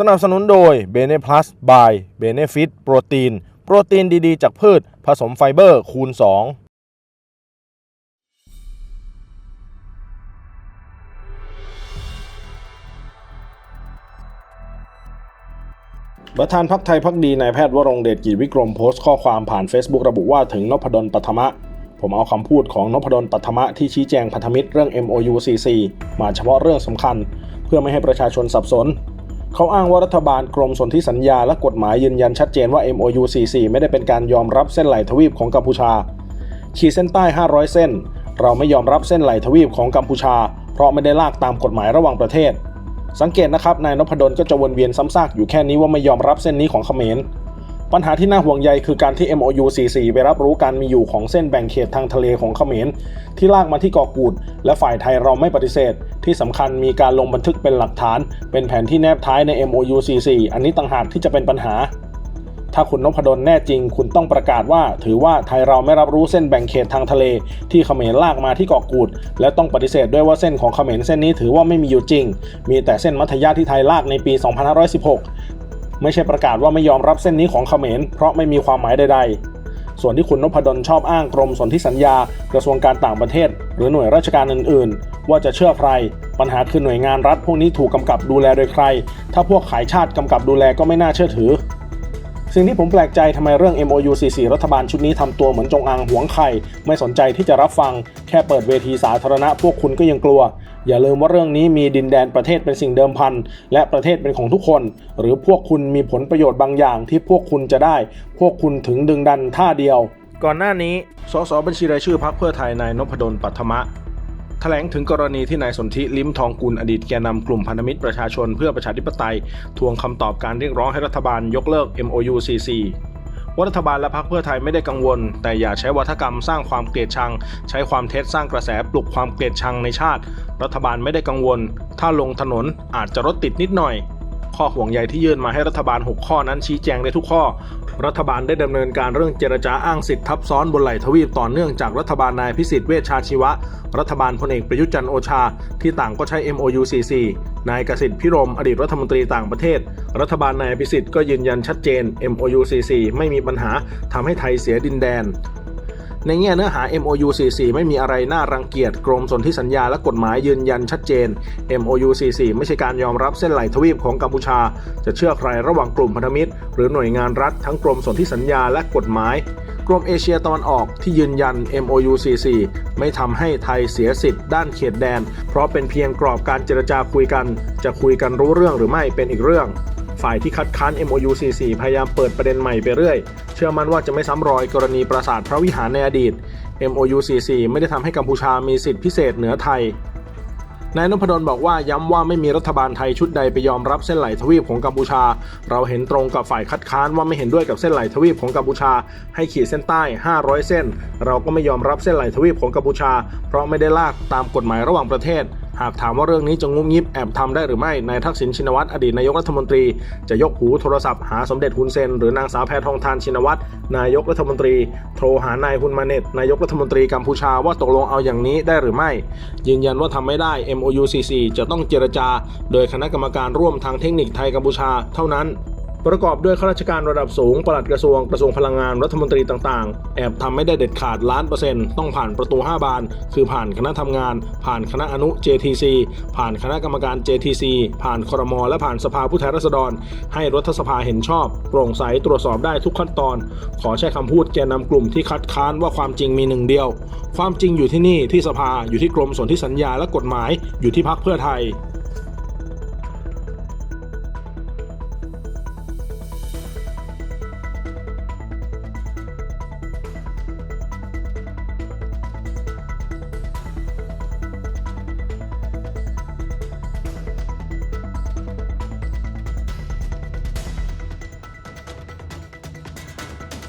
สนับสนุนโดย b e n e Plus by Benefit โปรตีน โปรตีนดีๆ จากพืช ผสมไฟเบอร์คูณ 2ประธานพักไทยพักดีนายแพทย์วรงเดชกิจวิกรมโพสต์ข้อความผ่าน Facebook ระบุว่าถึงนพดลปัทมะ ผมเอาคำพูดของนพดลปัทมะที่ชี้แจงพันธมิตรเรื่อง MOU CC มาเฉพาะเรื่องสำคัญ เพื่อไม่ให้ประชาชนสับสน เขาอ้างว่ารัฐบาลกรมสนธิสัญญาและกฎหมายยืนยันชัดเจนว่า MOU 44ไม่ได้เป็นการยอมรับเส้นไหลทวีปของกัมพูชา ขีดเส้นใต้ 500 เส้น เราไม่ยอมรับเส้นไหลทวีปของกัมพูชา เพราะไม่ได้ลากตามกฎหมายระหว่างประเทศ สังเกตนะครับนายนพดลก็จะวนเวียนซ้ำซากอยู่แค่นี้ว่าไม่ยอมรับเส้นนี้ของเขมร ปัญหาที่น่าห่วงใยคือการที่ MOU 44ไปรับรู้การมีอยู่ของเส้นแบ่งเขตทางทะเลของเขมร ที่ลากมาที่เกาะกูด และฝ่ายไทยเราไม่ปฏิเสธ ที่สำคัญมีการลงบันทึกเป็นหลักฐาน เป็นแผนที่แนบท้ายใน MOU 44อันนี้ต่างหากที่จะเป็นปัญหา ถ้าคุณนพดลแน่จริง คุณต้องประกาศว่า ถือว่าไทยเราไม่รับรู้เส้นแบ่งเขตทางทะเล ที่เขมรลากมาที่เกาะกูด และต้องปฏิเสธด้วยว่าเส้นของเขมรเส้นนี้ถือว่าไม่มีอยู่จริง มีแต่เส้นมัธยาที่ไทยลากในปี 2516 ไม่ใช่ประกาศว่าไม่ยอมรับเส้นนี้ของเขมร เพราะไม่มีความหมายใดๆ ส่วนที่คุณนพดลชอบอ้างกรมสนธิสัญญา กระทรวงการต่างประเทศ หรือหน่วยราชการอื่นๆ ว่าจะเชื่อใคร ปัญหาคือหน่วยงานรัฐพวกนี้ถูกกำกับดูแลโดยใคร ถ้าพวกขายชาติกำกับดูแลก็ไม่น่าเชื่อถือ สิ่งที่ผมแปลกใจทำไมเรื่อง MOU 44รัฐบาลชุดนี้ทำตัวเหมือนจงอางหวงไข่ ไม่สนใจที่จะรับฟัง แค่เปิดเวทีสาธารณะพวกคุณก็ยังกลัว อย่าลืมว่าเรื่องนี้มีดินแดนประเทศเป็นสิ่งเดิมพัน และประเทศเป็นของทุกคน หรือพวกคุณมีผลประโยชน์บางอย่างที่พวกคุณจะได้ พวกคุณถึงดึงดันท่าเดียว ก่อนหน้านี้ สสบัญชีรายชื่อพรรคเพื่อไทยนายนพดลปัทมะแถลงถึงกรณีที่นายสนธิลิ้มทองกุลอดีตแกนนำกลุ่มพันธมิตรประชาชนเพื่อประชาธิปไตย ทวงคำตอบการเรียกร้องให้รัฐบาลยกเลิก MOU CC ว่ารัฐบาลและพรรคเพื่อไทยไม่ได้กังวล แต่อย่าใช้วัฒกรรมสร้างความเกลียดชัง ใช้ความเท็จสร้างกระแสปลุกความเกลียดชังในชาติ รัฐบาลไม่ได้กังวล ถ้าลงถนนอาจจะรถติดนิดหน่อย ข้อห่วงใยที่ยื่นมาให้รัฐบาล 6 ข้อนั้นชี้แจงได้ทุกข้อ รัฐบาลได้ดำเนินการเรื่องเจรจาอ้างสิทธิ์ทับซ้อนบนไหลทวีปต่อเนื่องจากรัฐบาลนายพิสิทธิ์เวชชาชีวะ รัฐบาลพลเอกประยุทธ์จันโอชา ที่ต่างก็ใช้ MOU CC นายกสิทธิ์พิรมอดีตรัฐมนตรีต่างประเทศ รัฐบาลนายพิสิทธิ์ก็ยืนยันชัดเจน MOU CC ไม่มีปัญหาทำให้ไทยเสียดินแดน ในแง่เนื้อหา MOU 44 ไม่มีอะไรน่ารังเกียจกรมสนธิสัญญาและกฎหมายยืนยันชัดเจน MOU 44 ไม่ใช่การยอมรับเส้นไหลทวีปของกัมพูชา จะเชื่อใครระหว่างกลุ่มพันธมิตร หรือหน่วยงานรัฐทั้งกรมสนธิสัญญาและกฎหมาย กรมเอเชียตะวันออกที่ยืนยัน MOU CC ไม่ทำให้ไทยเสียสิทธิ์ด้านเขตแดน เพราะเป็นเพียงกรอบการเจรจาคุยกัน จะคุยกันรู้เรื่องหรือไม่เป็นอีกเรื่องฝ่ายที่คัดค้าน MOU CC พยายามเปิดประเด็นใหม่ไปเรื่อย ชื่อมั่นว่าจะไม่ซ้ำรอยกรณีปราสาทพระวิหารในอดีต MOU CC ไม่ได้ทำให้กัมพูชามีสิทธิพิเศษเหนือไทยนายนพดลบอกว่าย้ำว่าไม่มีรัฐบาลไทยชุดใดไปยอมรับเส้นไหลทวีปของกัมพูชา เราเห็นตรงกับฝ่ายคัดค้านว่าไม่เห็นด้วยกับเส้นไหลทวีปของกัมพูชา ให้ขีดเส้นใต้ 500 เส้น เราก็ไม่ยอมรับเส้นไหลทวีปของกัมพูชา เพราะไม่ได้ลากตามกฎหมายระหว่างประเทศ หากถามว่าเรื่องนี้จะงุบงิบแอบทำได้หรือไม่นายทักษิณชินวัตรอดีตนายกรัฐมนตรี จะยกหูโทรศัพท์หาสมเด็จฮุนเซนหรือนางสาวแพทองทานชินวัตรนายกรัฐมนตรี โทรหานายฮุนมาเนตนายกรัฐมนตรีกัมพูชาว่าตกลงเอาอย่างนี้ได้หรือไม่ ยืนยันว่าทำไม่ได้ MOU CC จะต้องเจรจา โดยคณะกรรมการร่วมทางเทคนิคไทยกัมพูชาเท่านั้น ประกอบด้วยข้าราชการระดับสูงปลัดกระทรวงกระทรวงพลังงานรัฐมนตรีต่างๆ แอบทำไม่ได้เด็ดขาดล้านเปอร์เซ็นต์ต้องผ่านประตู 5 บาน คือผ่านคณะทำงาน ผ่านคณะอนุ JTC ผ่านคณะกรรมการ JTC ผ่านครม และผ่านสภาผู้แทนราษฎร ให้รัฐสภาเห็นชอบ โปร่งใสตรวจสอบได้ทุกขั้นตอน ขอใช้คำพูดแกนนำกลุ่มที่คัดค้านว่าความจริงมีหนึ่งเดียว ความจริงอยู่ที่นี่ที่สภาอยู่ที่กรมสนธิสัญญาและกฎหมายอยู่ที่พักเพื่อไทย